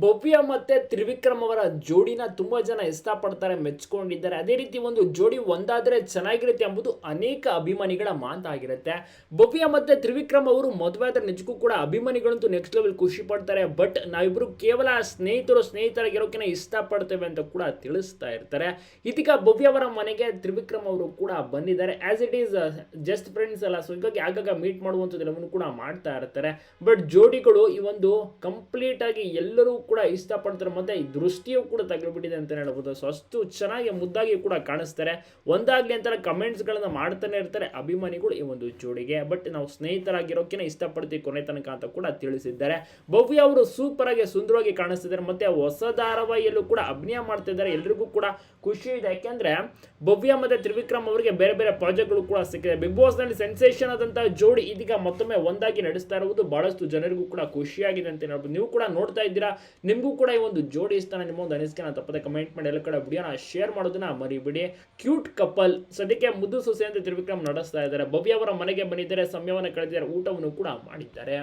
ಭವ್ಯ ಮತ್ತೆ ತ್ರಿವಿಕ್ರಮ್ ಅವರ ಜೋಡಿನ ತುಂಬಾ ಜನ ಇಷ್ಟಪಡ್ತಾರೆ ಮೆಚ್ಕೊಂಡಿದ್ದಾರೆ. ಅದೇ ರೀತಿ ಒಂದು ಜೋಡಿ ಒಂದಾದ್ರೆ ಚೆನ್ನಾಗಿರುತ್ತೆ ಎಂಬುದು ಅನೇಕ ಅಭಿಮಾನಿಗಳ ಮಾತಾಗಿರುತ್ತೆ. ಭವ್ಯ ಮತ್ತೆ ತ್ರಿವಿಕ್ರಮ್ ಅವರು ಮದುವೆ ಆದರೆ ನಿಜಕ್ಕೂ ಕೂಡ ಅಭಿಮಾನಿಗಳಂತೂ ನೆಕ್ಸ್ಟ್ ಲೆವೆಲ್ ಖುಷಿ ಪಡ್ತಾರೆ. ಬಟ್ ನಾವಿಬ್ರು ಕೇವಲ ಸ್ನೇಹಿತರು ಸ್ನೇಹಿತರಾಗಿರೋಕಿನ ಇಷ್ಟಪಡ್ತೇವೆ ಅಂತ ಕೂಡ ತಿಳಿಸ್ತಾ ಇರ್ತಾರೆ. ಇದೀಗ ಭವ್ಯ ಅವರ ಮನೆಗೆ ತ್ರಿವಿಕ್ರಮ್ ಅವರು ಕೂಡ ಬಂದಿದ್ದಾರೆ. As it is just friends ಅಲ್ಲ ಸೊ ಹೀಗಾಗಿ ಆಗಾಗ ಮೀಟ್ ಮಾಡುವಂಥದ್ದು ಕೂಡ ಮಾಡ್ತಾ ಇರ್ತಾರೆ. ಬಟ್ ಜೋಡಿಗಳು ಈ ಒಂದು ಕಂಪ್ಲೀಟ್ ಆಗಿ ಎಲ್ಲರೂ ಕೂಡ ಇಷ್ಟಪಡ್ತಾರೆ ಮತ್ತೆ ಈ ದೃಷ್ಟಿಯು ಕೂಡ ತಗಲಿಬಿಟ್ಟಿದೆ ಅಂತಲೇ ಹೇಳ್ಬೋದು. ಸೊ ಅಷ್ಟು ಚೆನ್ನಾಗಿ ಮುದ್ದಾಗಿ ಕೂಡ ಕಾಣಿಸ್ತಾರೆ. ಒಂದಾಗ್ಲಿ ಅಂತಾರೆ ಕಮೆಂಟ್ಸ್ಗಳನ್ನ ಮಾಡ್ತಾನೆ ಇರ್ತಾರೆ. ಅಭಿಮಾನಿಗಳು ಈ ಒಂದು ಜೋಡಿಗೆ. ಬಟ್ ನಾವು ಸ್ನೇಹಿತರಾಗಿರೋಕ್ಕಿಂತ ಇಷ್ಟಪಡ್ತೀವಿ ಕೊನೆ ತನಕ ಅಂತ ಕೂಡ ತಿಳಿಸಿದ್ದಾರೆ. ಭವ್ಯ ಅವರು ಸೂಪರ್ ಆಗಿ ಸುಂದರವಾಗಿ ಕಾಣಿಸ್ತಿದ್ದಾರೆ. ಮತ್ತೆ ಹೊಸ ಧಾರಾವಾಹಿಯಲ್ಲೂ ಕೂಡ ಅಭಿನಯ ಮಾಡ್ತಿದ್ದಾರೆ. ಎಲ್ರಿಗೂ ಕೂಡ ಖುಷಿ ಇದೆ. ಯಾಕೆಂದ್ರೆ ಭವ್ಯ ಮತ್ತೆ ತ್ರಿವಿಕ್ರಮ್ ಅವರಿಗೆ ಬೇರೆ ಬೇರೆ ಪ್ರಾಜೆಕ್ಟ್ಗಳು ಕೂಡ ಸಿಕ್ಕಿದೆ. ಬಿಗ್ ಬಾಸ್ನಲ್ಲಿ ಸೆನ್ಸೇಷನ್ ಆದಂತಹ ಜೋಡಿ ಇದೀಗ ಮತ್ತೊಮ್ಮೆ ಒಂದಾಗಿ ನಡೆಸ್ತಾ ಇರುವುದು ಬಹಳಷ್ಟು ಜನರಿಗೂ ಕೂಡ ಖುಷಿಯಾಗಿದೆ ಅಂತ ಹೇಳ್ಬೋದು. ನೀವು ಕೂಡ ನೋಡ್ತಾ ಇದ್ದೀರಾ? ನಿಮಗೂ ಕೂಡ ಈ ಒಂದು ಜೋಡಿ ಇಷ್ಟ, ನಿಮ್ಮ ಒಂದು ಅನಿಸಿಕೆನ ತಪ್ಪದೆ ಕಮೆಂಟ್ ಮಾಡಿ, ಎಲ್ಲ ಕಡೆ ವಿಡಿಯೋನ ಶೇರ್ ಮಾಡೋದನ್ನ ಮರಿಬಿಡಿ. ಕ್ಯೂಟ್ ಕಪಲ್ ಸದ್ಯಕ್ಕೆ ಮುದ್ದು ಸೊಸೆ ಅಂತ ತ್ರಿವಿಕ್ರಮ್ ನಡೆಸ್ತಾ ಇದ್ದಾರೆ. ಭವ್ಯ ಅವರ ಮನೆಗೆ ಬಂದಿದ್ದಾರೆ, ಸಮಯವನ್ನು ಕಳೆದಿದ್ದಾರೆ, ಊಟವನ್ನು ಕೂಡ ಮಾಡಿದ್ದಾರೆ.